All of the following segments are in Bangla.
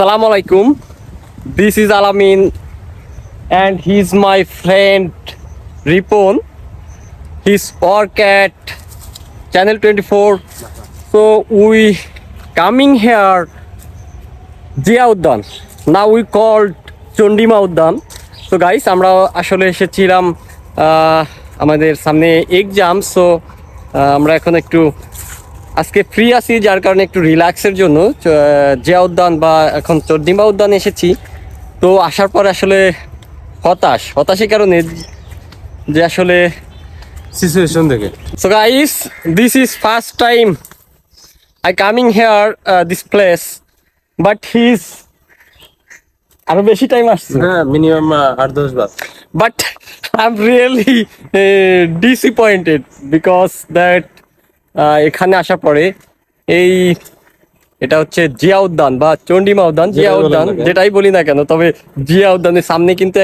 আসসালামু আলাইকুম। This is Alamin and he is my friend Ripon he is work at channel twenty four so we coming here Zia Udyan না উই কল্ড চন্ডিমা উদ্যান সো গাইস আমরা আসলে এসেছিলাম আমাদের সামনে এক্সাম সো আমরা এখন একটু আজকে ফ্রি আছি যার কারণে একটু রিল্যাক্সের জন্য। জিয়া উদ্যান বা এখন চন্ডিমা উদ্যান এসেছি তো আসার পর আসলে হতাশ। হতাশের কারণে যে আসলে সিচুয়েশন দেখে। So guys, this is first time I coming here uh, this place, but he's আরও বেশি টাইম আসছে। হ্যাঁ মিনিমাম আট দশ বার। But really uh, disappointed because that uh, এখানে আসার পরে এই এটা হচ্ছে জিয়া উদ্যান বা চন্ডিমা উদ্যান জিয়া উদ্যান যেটাই বলি না কেন তবে জিয়া উদ্যানের সামনে কিন্তু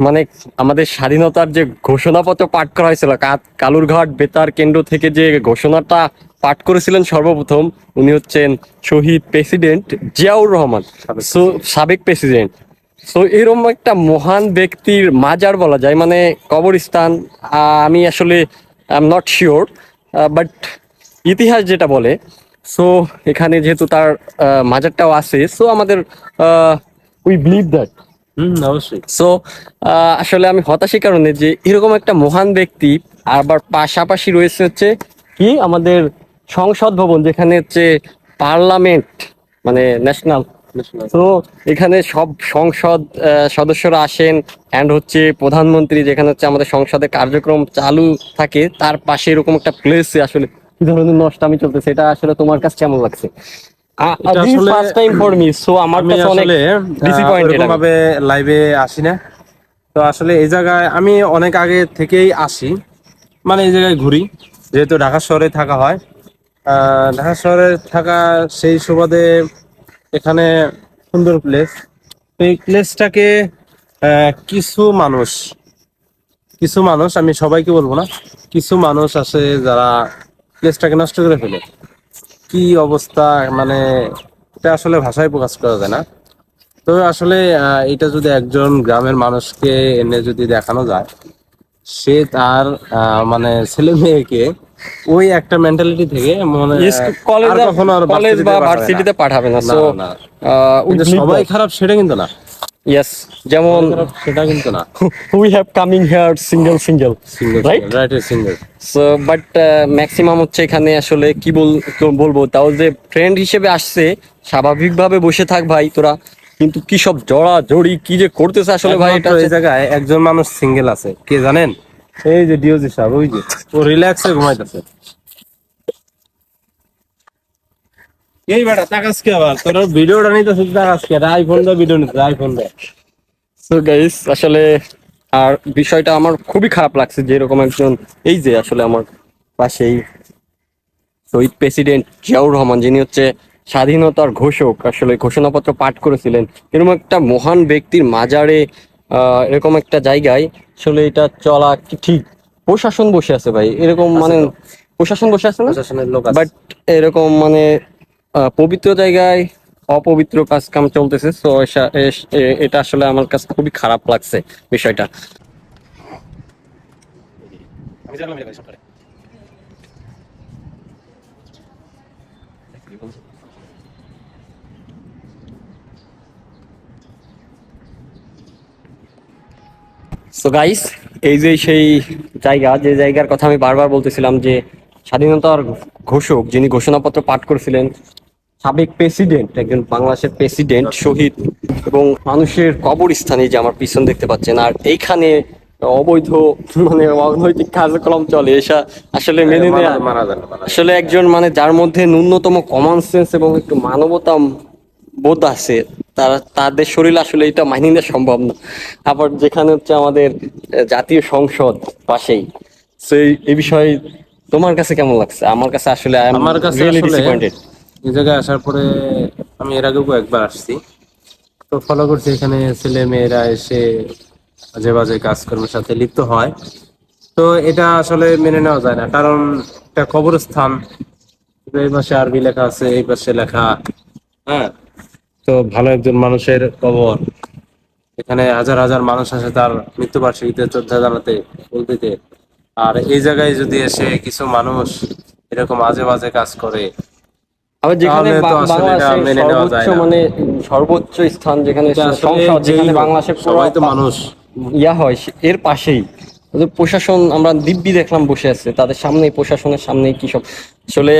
মানে আমাদের স্বাধীনতার যে ঘোষণাপত্র পাঠ করা হয়েছিল কালুরঘাট বেতার কেন্দ্র থেকে যে ঘোষণাটা পাঠ করেছিলেন সর্বপ্রথম উনি হচ্ছেন শহীদ প্রেসিডেন্ট জিয়াউর রহমান সো সাবেক প্রেসিডেন্ট। সো এরকম একটা মহান ব্যক্তির মাজার বলা যায় মানে কবরস্থান আমি আসলে I am not sure but ইতিহাস যেটা বলে সো এখানে যেহেতু তার মাজারটাও আছে সো আমাদের উই বিলিভ দ্যাট হুম অবশ্যই। সো আসলে আমি হতাশার কারণে যে এরকম একটা মহান ব্যক্তি আবার পাশাপাশি রয়েছে হচ্ছে কি আমাদের সংসদ ভবন যেখানে হচ্ছে পার্লামেন্ট মানে ন্যাশনাল তো এখানে সব সংসদ সদস্যরা আসেন অ্যান্ড হচ্ছে প্রধানমন্ত্রী যেখানে হচ্ছে আমাদের সংসদের কার্যক্রম চালু থাকে তার পাশে এরকম একটা প্লেস আসলে কি ধরনের নষ্টামি চলতেছে এটা আসলে তোমার কাছে কেমন লাগছে? First time for me so আমার কাছে অনেক ডিসঅ্যাপয়েন্টেড ভাবে লাইভে আসি না তো আসলে এই জায়গায় আমি অনেক আগে থেকেই আসি। মানে এই জায়গায় ঘুরি যেহেতু ঢাকা শহরে থাকা হয়। আহ, ঢাকা শহরে থাকা সেই সুবাদে এখানে সুন্দর প্লেস এই প্লেসটাকে কিছু মানুষ কিছু মানুষ, আমি সবাইকে বলব না, কিছু মানুষ আছে যারা প্লেসটাকে নষ্ট করে ফেলে। কি অবস্থা মানে এটা আসলে ভাষায় প্রকাশ করা যায় না। তবে আসলে এটা যদি একজন গ্রামের মানুষকে এনে যদি দেখানো যায়, সে তার মানে ছেলে মেয়েকে ওই একটা মেন্টালিটি থেকে মনে কলেজ কখনো আর কলেজ বা। ভার্সিটিতে পাঠাবে না। সো সবাই খারাপ সেটা কিন্তু না। ইয়েস যেমন সেটা কিন্তু না। We have coming here single single right right single so but maximum হচ্ছে এখানে আসলে কি বল বলব? তাও যে ফ্রেন্ড হিসেবে আসছে স্বাভাবিকভাবে বসে থাক ভাই তোরা। কিন্তু কি সব জড়া জড়ি কি যে করতেছে আসলে ভাই এটা এই জায়গায় একজন মানুষ সিঙ্গেল আছে। কে জানেন? এই যে ডিওজি সাহেব, ওই যে, ও রিল্যাক্সে ঘুমাইতেছে। এই বেটা তাকাস কি আবার, তোর ভিডিওটা নিতেছিস তাকাস কি আইফোন দা ভিডিও নিতে আইফোন দা। সো গাইস আসলে আর বিষয়টা আমার খুবই খারাপ লাগছে যে এরকম একজন, এই যে আসলে আমার পাশেই শহীদ প্রেসিডেন্ট জিয়াউর রহমান, যিনি হচ্ছে স্বাধীনতার ঘোষক, আসলে ঘোষণাপত্র পাঠ করেছিলেন। এরকম একটা মহান ব্যক্তির মাজারে এরকম একটা জায়গায় আসলে এটা চলা কি ঠিক? প্রশাসন বসে আছে ভাই এরকম মানে প্রশাসন বসে আছে না? প্রশাসনের লোক আছে। বাট এরকম মানে আহ, পবিত্র জায়গায় অপবিত্র কাজ কাম চলতেছে তো এটা আসলে আমার কাছে খুবই খারাপ লাগছে বিষয়টা। সো গাইস এই যে সেই জায়গা যে জায়গার কথা আমি বারবার বলতেছিলাম যে স্বাধীনতার ঘোষক যিনি ঘোষণাপত্র পাঠ করেছিলেন সাবেক প্রেসিডেন্ট একজন বাংলাদেশের প্রেসিডেন্ট শহীদ এবং মানুষের কবরস্থানে যে আমার পিছন দেখতে পাচ্ছেন আর এইখানে অবৈধ মানে অনৈতিক কার্যক্রম চলে এসা আসলে মেনে নেওয়া। আসলে একজন মানে যার মধ্যে ন্যূনতম কমন সেন্স এবং একটু মানবতা বোধ আছে। তারা তাদের শরীর আসলে এটা মাইনে নেওয়া সম্ভব না। আবার যেখানে হচ্ছে আমাদের জাতীয় সংসদ পাশেই সেই এই বিষয়ে তোমার কাছে কেমন লাগছে? আমার কাছে আসলে আমার কাছে এই জায়গায় আসার পরে আমি এর আগেও একবার আসছি। তো ফলো করছি এখানে ছেলে মেয়েরা এসে বাজে বাজে কাজকর্মের সাথে লিপ্ত হয়। তো এটা আসলে মেনে নেওয়া যায় না। কারণ একটা কবরস্থান এই পাশে আরবি লেখা আছে এই পাশে লেখা হ্যাঁ তো ভালো একজন মানুষের কবর। এখানে হাজার হাজার মানুষ আসে তার মৃত্যুবার্ষিকীতে শ্রদ্ধা জানাতে ফুল দিতে। আর এই জায়গায় যদি এসে কিছু মানুষ এরকম আজে বাজে কাজ করে আবার যেখানে মেনে সর্বোচ্চ মানে সর্বোচ্চ স্থান যেখানে সংসদ যেখানে সবাই তো মানুষ। ইয়া হয় এর পাশেই। প্রশাসন আমরা দিব্যি দেখলাম বসে আছে। তাদের সামনে প্রশাসনের সামনে কি সব আসলে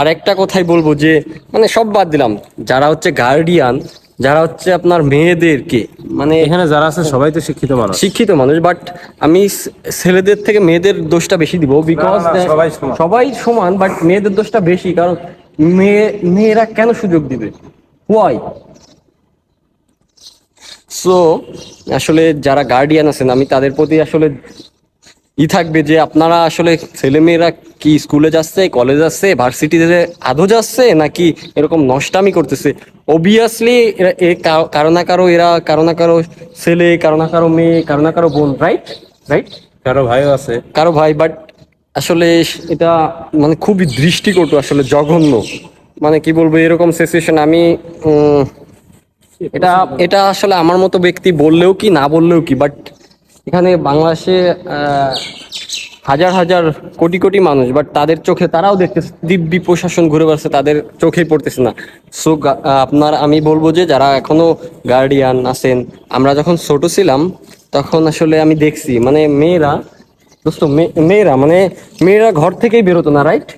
আর একটা কথাই বলব যে মানে সব বাদ দিলাম। যারা হচ্ছে গার্ডিয়ান যারা হচ্ছে আপনার মেয়েদেরকে মানে এখানে যারা আছে সবাই তো শিক্ষিত মানুষ। শিক্ষিত মানুষ বাট আমি ছেলেদের থেকে মেয়েদের দোষটা বেশি দিব বিকজ সবাই সমান। বাট মেয়েদের দোষটা বেশি কারণ মেয়ে মেয়েরা কেন সুযোগ দিবে? ওয়াই সো আসলে যারা গার্ডিয়ান আছেন আমি তাদের প্রতি আসলে ই থাকবে যে আপনারা আসলে ছেলেমেয়েরা কি স্কুলে যাচ্ছে কলেজ যাচ্ছে ভার্সিটিতে আদৌ যাচ্ছে নাকি এরকম নষ্টামি করতেছে? অবভিয়াসলি এরা এ কারও না কারও এরা কারও না কারও ছেলে কারও না কারও মেয়ে কারও না কারও বোন রাইট রাইট কারও ভাইও আছে। কারও ভাই বাট আসলে এটা মানে খুবই দৃষ্টিকটু আসলে জঘন্য। মানে কি বলব এরকম সিচুয়েশন আমি এটা এটা আসলে আমার মতো ব্যক্তি বললেও কি না বললেও কি বাট এখানে বাংলাদেশে হাজার হাজার কোটি কোটি মানুষ বাট তাদের চোখে তারাও দেখতেছে, দিব্যি প্রশাসন ঘুরে বেড়াচ্ছে, তাদের চোখেই পড়তেছে না। সো আপনার, আমি বলব যে যারা এখনও গার্ডিয়ান আছেন, আমরা যখন ছোট ছিলাম, তখন আসলে আমি দেখছি মানে মেয়েরা, দোস্ত মেয়েরা মানে মেয়েরা ঘর থেকেই বেরোতো না রাইট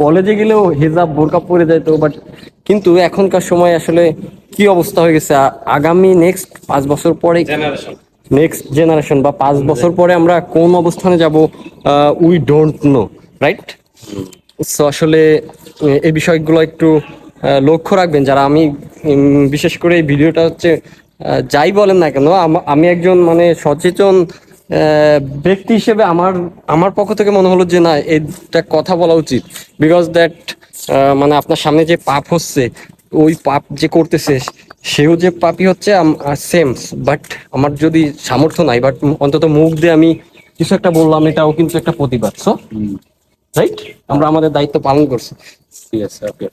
কলেজে গেলেও হেজাব বোরকা পরে যেত বাট কিন্তু এখনকার সময় আসলে কি অবস্থা হয়ে গেছে? আগামী নেক্সট পাঁচ বছর পরে নেক্সট জেনারেশন বা পাঁচ বছর পরে আমরা কোন অবস্থানে যাব we don't know right so আসলে এই বিষয়গুলো একটু লক্ষ্য রাখবেন। যারা আমি বিশেষ করে এই ভিডিওটা হচ্ছে যাই বলেন না কেন, আমি একজন মানে সচেতন ব্যক্তি হিসেবে আমার আমার পক্ষ থেকে মনে হলো যে না এটা কথা বলা উচিত। বিকজ দ্যাট মানে আপনার সামনে যে পাপ হচ্ছে, ওই পাপ যে করতেছে সেও যে পাপি হচ্ছে সেম বাট আমার যদি সামর্থ্য নাই বাট অন্তত মুখ দিয়ে আমি কিছু একটা বললাম এটাও কিন্তু একটা প্রতিবাদ সো রাইট আমরা আমাদের দায়িত্ব পালন করছি। ঠিক আছে ওকে